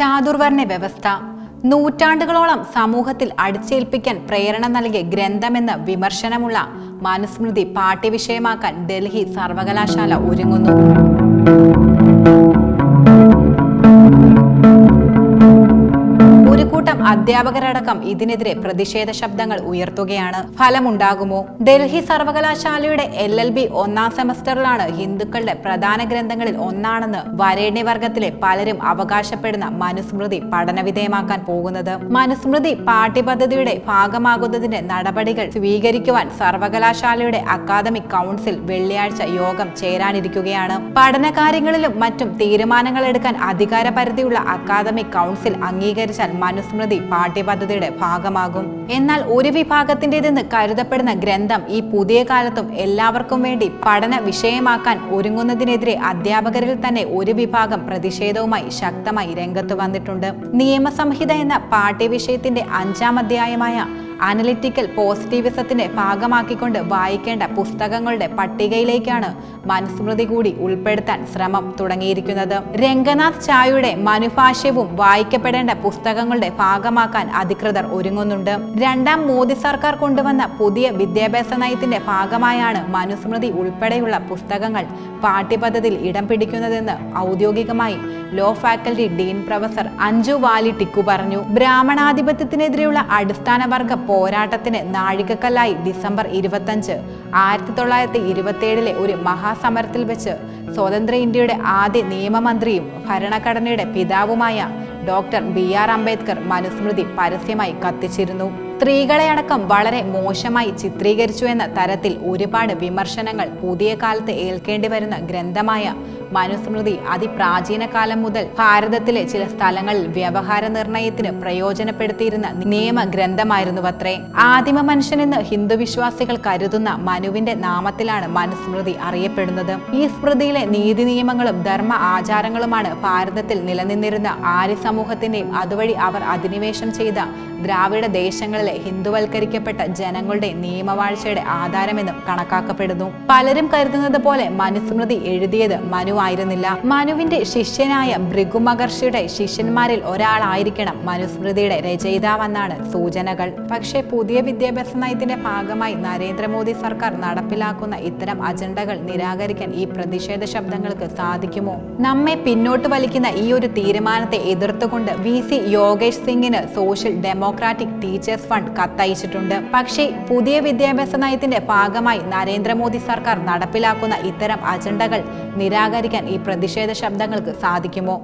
ചാതുർവർണ വ്യവസ്ഥ. നൂറ്റാണ്ടുകളോളം സമൂഹത്തിൽ അടിച്ചേൽപ്പിക്കാൻ പ്രേരണ നൽകിയ ഗ്രന്ഥമെന്ന വിമർശനമുള്ള മനുസ്മൃതി പാഠ്യവിഷയമാക്കാൻ ഡൽഹി സർവകലാശാല ഒരുങ്ങുന്നു. കൂട്ടം അധ്യാപകരടക്കം ഇതിനെതിരെ പ്രതിഷേധ ശബ്ദങ്ങൾ ഉയർത്തുകയാണ്. ഫലമുണ്ടാകുമോ? ഡൽഹി സർവകലാശാലയുടെ എൽ എൽ ബി ഒന്നാം സെമസ്റ്ററിലാണ് ഹിന്ദുക്കളുടെ പ്രധാന ഗ്രന്ഥങ്ങളിൽ ഒന്നാണെന്ന് വരേണ്യ വർഗത്തിലെ പലരും അവകാശപ്പെടുന്ന മനുസ്മൃതി പഠനവിധേയമാക്കാൻ പോകുന്നത്. മനുസ്മൃതി പാഠ്യപദ്ധതിയുടെ ഭാഗമാകുന്നതിന്റെ നടപടികൾ സ്വീകരിക്കുവാൻ സർവകലാശാലയുടെ അക്കാദമിക് കൗൺസിൽ വെള്ളിയാഴ്ച യോഗം ചേരാനിരിക്കുകയാണ്. പഠനകാര്യങ്ങളിലും മറ്റും തീരുമാനങ്ങൾ എടുക്കാൻ അധികാര പരിധിയുള്ള അക്കാദമിക് കൗൺസിൽ അംഗീകരിച്ചാൽ മനുസ്മൃതി പാഠ്യപദ്ധതിയുടെ ഭാഗമാകും. എന്നാൽ ഒരു വിഭാഗത്തിന്റെതെന്ന് കരുതപ്പെടുന്ന ഗ്രന്ഥം ഈ പുതിയ കാലത്തും എല്ലാവർക്കും വേണ്ടി പഠന വിഷയമാക്കാൻ ഒരുങ്ങുന്നതിനെതിരെ അധ്യാപകരിൽ തന്നെ ഒരു വിഭാഗം പ്രതിഷേധവുമായി ശക്തമായി രംഗത്ത് വന്നിട്ടുണ്ട്. നിയമസംഹിത എന്ന പാഠ്യവിഷയത്തിന്റെ അഞ്ചാം അധ്യായമായ അനലിറ്റിക്കൽ പോസിറ്റിവിസത്തിന്റെ ഭാഗമാക്കിക്കൊണ്ട് വായിക്കേണ്ട പുസ്തകങ്ങളുടെ പട്ടികയിലേക്കാണ് മനുസ്മൃതി കൂടി ഉൾപ്പെടുത്താൻ ശ്രമം തുടങ്ങിയിരിക്കുന്നത്. രംഗനാഥ് ചായയുടെ മനുഭാഷ്യവും വായിക്കപ്പെടേണ്ട പുസ്തകങ്ങളുടെ ഭാഗമാക്കാൻ അധികൃതർ ഒരുങ്ങുന്നുണ്ട്. രണ്ടാം മോദി സർക്കാർ കൊണ്ടുവന്ന പുതിയ വിദ്യാഭ്യാസ നയത്തിന്റെ ഭാഗമായാണ് മനുസ്മൃതി ഉൾപ്പെടെയുള്ള പുസ്തകങ്ങൾ പാഠ്യപദ്ധതിയിൽ ഇടം പിടിക്കുന്നതെന്ന് ഔദ്യോഗികമായി law faculty dean professor Anju Vali Tikku പറഞ്ഞു. ബ്രാഹ്മണാധിപത്യത്തിനെതിരെയുള്ള അടിസ്ഥാന വർഗ പോരാട്ടത്തിന് നാഴികക്കല്ലായി ഡിസംബർ ഇരുപത്തഞ്ച് ആയിരത്തി തൊള്ളായിരത്തി ഇരുപത്തിയേഴിലെ ഒരു മഹാസമരത്തിൽ വെച്ച് സ്വതന്ത്ര ഇന്ത്യയുടെ ആദ്യ നിയമമന്ത്രിയും ഭരണഘടനയുടെ പിതാവുമായ doctor B R Ambedkar Manusmriti പരസ്യമായി കത്തിച്ചിരുന്നു. സ്ത്രീകളെ അടക്കം വളരെ മോശമായി ചിത്രീകരിച്ചു എന്ന തരത്തിൽ ഒരുപാട് വിമർശനങ്ങൾ പുതിയ കാലത്ത് ഏൽക്കേണ്ടി വരുന്ന ഗ്രന്ഥമായ മനുസ്മൃതി അതിപ്രാചീന കാലം മുതൽ ഭാരതത്തിലെ ചില സ്ഥലങ്ങളിൽ വ്യവഹാര നിർണയത്തിന് പ്രയോജനപ്പെടുത്തിയിരുന്ന നിയമ ഗ്രന്ഥമായിരുന്നുവത്രേ ആദിമ മനുഷ്യനെന്ന് ഹിന്ദു വിശ്വാസികൾ കരുതുന്ന മനുവിന്റെ നാമത്തിലാണ് മനുസ്മൃതി അറിയപ്പെടുന്നത്. ഈ സ്മൃതിയിലെ നീതി നിയമങ്ങളും ധർമ്മ ആചാരങ്ങളുമാണ് ഭാരതത്തിൽ നിലനിന്നിരുന്ന ആര്യ സമൂഹത്തിന്റെയും അതുവഴി അവർ അധിനിവേശം ചെയ്ത ദ്രാവിഡ ദേശങ്ങളിലെ ഹിന്ദുവൽക്കരിക്കപ്പെട്ട ജനങ്ങളുടെ നിയമവാഴ്ചയുടെ ആധാരമെന്നും കണക്കാക്കപ്പെടുന്നു. പലരും കരുതുന്നത് പോലെ മനുസ്മൃതി എഴുതിയത് മനു ആയിരുന്നില്ല. മനുവിന്റെ ശിഷ്യനായ ഭൃഗു മഹർഷിയുടെ ശിഷ്യന്മാരിൽ ഒരാളായിരിക്കണം മനുസ്മൃതിയുടെ രചയിതാവെന്നാണ് സൂചനകൾ. പക്ഷേ പുതിയ വിദ്യാഭ്യാസ നയത്തിന്റെ ഭാഗമായി നരേന്ദ്രമോദി സർക്കാർ നടപ്പിലാക്കുന്ന ഇത്തരം അജണ്ടകൾ നിരാകരിക്കാൻ ഈ പ്രതിഷേധ ശബ്ദങ്ങൾക്ക് സാധിക്കുമോ? നമ്മെ പിന്നോട്ട് വലിക്കുന്ന ഈ ഒരു തീരുമാനത്തെ എതിർത്തുകൊണ്ട് വി. സി. യോഗേഷ് സിംഗിന് സോഷ്യൽ ഡെമോക്രാറ്റിക് ടീച്ചേഴ്സ് ഫണ്ട് കത്തയച്ചിട്ടുണ്ട്. പക്ഷേ പുതിയ വിദ്യാഭ്യാസ നയത്തിന്റെ ഭാഗമായി നരേന്ദ്രമോദി സർക്കാർ നടപ്പിലാക്കുന്ന ഇത്തരം അജണ്ടകൾ നിരാകരിക്കാൻ ഈ പ്രതിഷേധ ശബ്ദങ്ങൾക്ക് സാധിക്കുമോ?